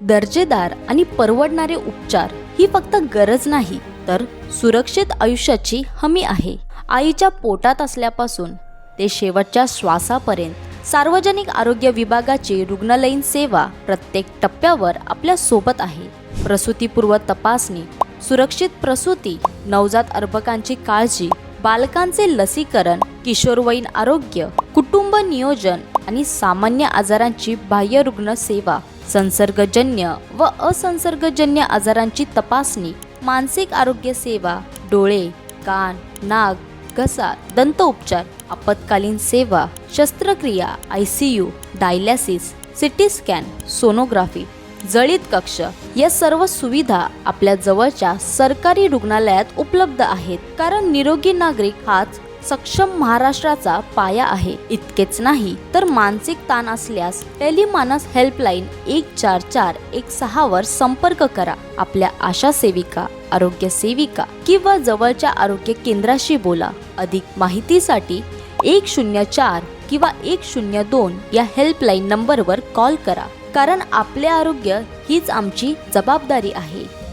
दर्जेदार आणि परवडणारे उपचार ही फक्त गरज नाही तर सुरक्षित आयुष्याची हमी आहे. आईच्या पोटात असल्यापासून ते शेवटच्या श्वासापर्यंत सार्वजनिक आरोग्य विभागाची रुग्णालयीन सेवा प्रत्येक टप्प्यावर आपल्यासोबत आहे. प्रसूतीपूर्व तपासणी सुरक्षित प्रसूती नवजात अर्भकांची काळजी बालकांचे लसीकरण किशोरवयीन आरोग्य कुटुंब नियोजन आणि सामान्य आजारांची बाह्य रुग्ण सेवा संसर्गजन्य व असंसर्गजन्य आजारांची तपासणी मानसिक आरोग्य सेवा डोळे कान नाक घसा दंत उपचार आपत्कालीन सेवा शस्त्रक्रिया I C U dialysis CT scan sonography जळीत कक्ष या सर्व सुविधा आपल्या जवळच्या सरकारी रुग्णालयात उपलब्ध आहेत. कारण निरोगी नागरिक हाच सक्षम महाराष्ट्राचा पाया आहे. इतकेच नाही तर मानसिक ताण असल्यास टेलिमानस हेल्पलाईन एक चार चार एक सहा वर संपर्क करा. आपल्या आशा सेविका आरोग्य सेविका किंवा जवळच्या आरोग्य केंद्राशी बोला. अधिक माहितीसाठी एक शून्य चार किंवा एक शून्य दोन या हेल्पलाईन नंबरवर कॉल करा. कारण आपले आरोग्य हीच आमची जबाबदारी आहे.